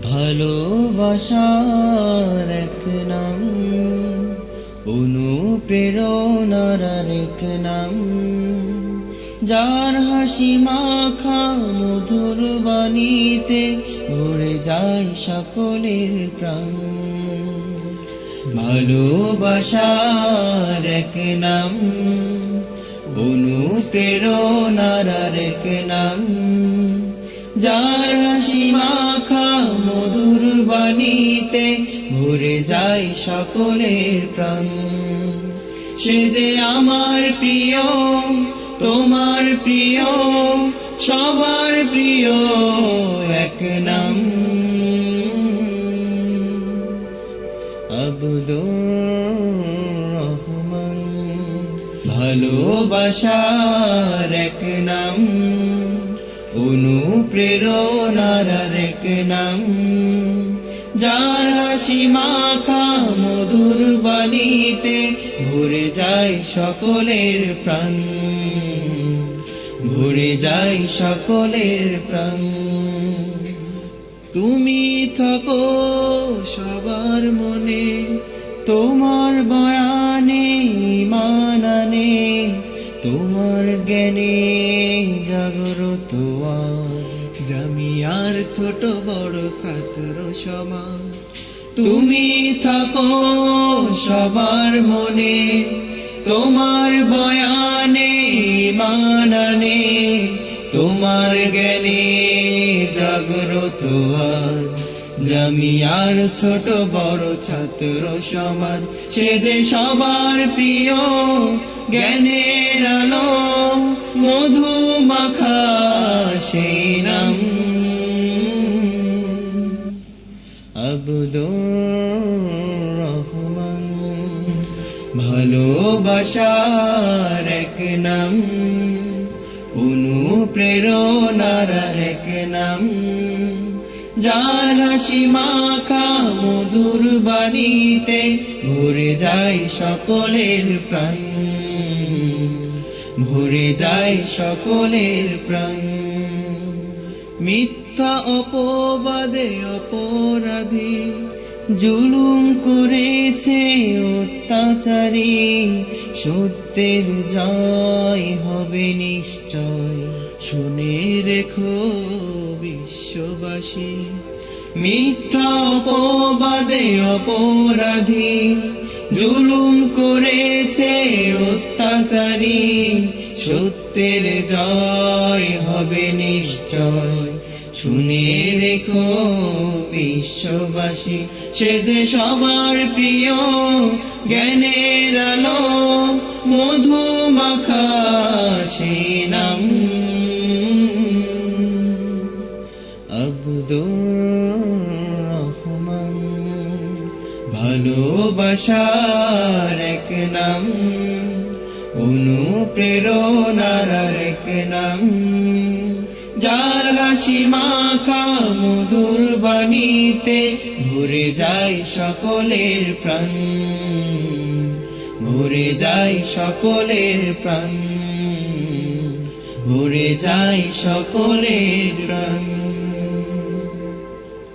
ভালোবাসার এক নাম অনুপ্রেরণার এক নাম যার হাসি মাখা মধুর বাণীতে ভরে যায় সকলের প্রাণ। ভালোবাসার এক নাম অনুপ্রেরণার এক নাম যার হাসি মাখা মধুর বাণীতে, ভরে যায় সকলের প্রাণ। সে যে আমার প্রিয়, তোমার প্রিয়, সবার প্রিয় এক নাম। আব্দুর রহমান, ভালোবাসার এক নাম। অনুপ্রেরণার এক নাম। যার হাসি মাখা মধুর বাণীতে ভরে যায় সকলের প্রাণ। ভরে যায় সকলের প্রাণ। তুমি থাকো সবার মনে, তোমার বয়ানে তোমার জ্ঞানে জাগ্রত আজ। জামিয়ার ছোট বড় ছাত্র সমাজ। তুমি থাকো সবার মনে, তোমার বয়ানে, মানানে, তোমার জ্ঞানে জাগ্রত আজ। জামিয়ার ছোট বড় ছাত্র সমাজ, সে যে সবার প্রিয় জ্ঞানের আলো, মধু মাখা সেই নাম। আব্দুর রহমান, ভালোবাসার এক নাম, অনুপ্রেরণার এক নাম। যার হাসি মাখা মধুর বাণীতে ভরে যায় সকলের প্রাণ। ভরে যায় সকলের প্রাণ। মিথ্যা অপবাদে অপরাধী জুলুম করেছে অত্যাচারী। সত্যের জয় হবে নিশ্চয়। শুনে রেখো। বিশ্ববাসী, মিথ্যা অপবাদে অপরাধী, জুলুম করেছে অত্যাচারী, সত্যের জয় হবে নিশ্চয়। শুনে রেখো বিশ্ববাসী, সে যে সবার প্রিয় জ্ঞানের আলো মধু মাখা সে নাম রহমান ভালোবাসার এক নাম, অনুপ্রেরণার এক নাম। যার হাসি মাখা মধুর বাণীতে ভরে যায় সকলের প্রাণ। ভরে যায় সকলের প্রাণ। ভরে যায় সকলের প্রাণ।